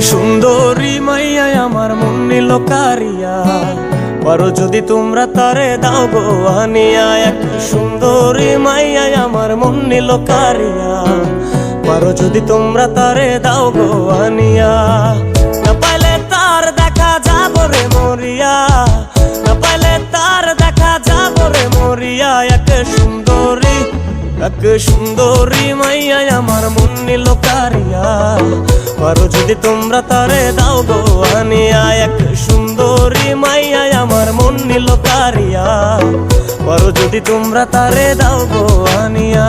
সুন্দরী মাইয়া আমার মুন্নি লোকারিয়া কারিয়া। পারো যদি তোমরা তারে দাও গো এক সুন্দরী মাইয়া আমার মুন্নি লোকারিয়া কারিয়া। পারো যদি তোমরা তারে দাও গো না পাইলে তার দেখা যাব রে মরিয়া। না পাইলে তার দেখা যাব রে মরিয়া। এক সুন্দরী এক সুন্দরী মাইয়া আমার মুন্নি নিল পারো যদি তোমরা তারে দাও গো, আনিয়া এক সুন্দরী মাইয়া, আমার মন নিল কারিয়া পারো যদি তোমরা তারে দাও গো, আনিয়া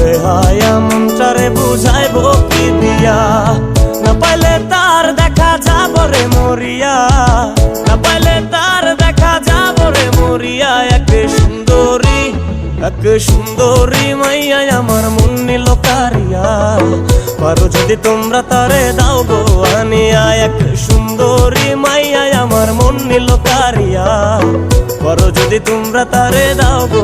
বেহায়া মনটারে বুঝাইব কি দিয়া? না পাইলে তার দেখা যাব রে মরিয়া। না পাইলে তার দেখা যাব রে মরিয়া। এক সুন্দরী এক সুন্দরী মাইয়া আমার মন নিল কারিয়া। পারো যদি তোমরা তারে দাও গো আনিয়া। এক সুন্দরী মাইয়া আমার মন নিল কারিয়া। পারো যদি তোমরা তারে দাও গো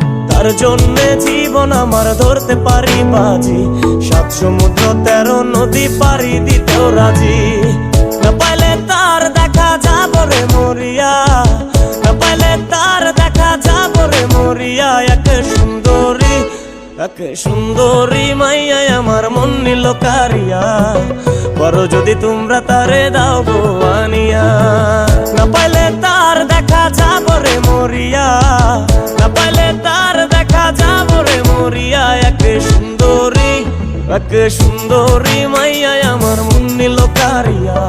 তার জন্যে জীবন আমার ধরতে পারি বাজি। সাত সমুদ্র, তেরো নদী পারি দিতেও রাজি। না পাইলে তার দেখা যাব রে মরিয়া। না পাইলে তার দেখা যাব রে মরিয়া। এক সুন্দরী এক সুন্দরী মাইয়া আমার মন নিল কারিয়া। বড় যদি তোমরা তারে দাও গো আনিয়া। না পাইলে তার দেখা যাব রে মরিয়া। মরিয়া সুন্দরী, এক সুন্দরী মাইয়া আমার মন নিল কারিয়া।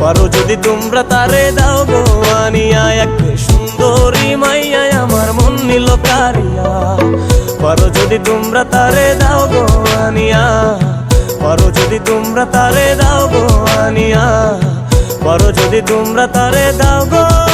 পারো যদি তোমরা তারে দাও গো, আনিয়া এক সুন্দরী মাইয়া আমার মন নিল কারিয়া। পারো যদি তোমরা তারে দাও গো, আনিয়া। পারো যদি তোমরা তারে দাও গো, আনিয়া। পারো যদি তোমরা তারে দাও গো।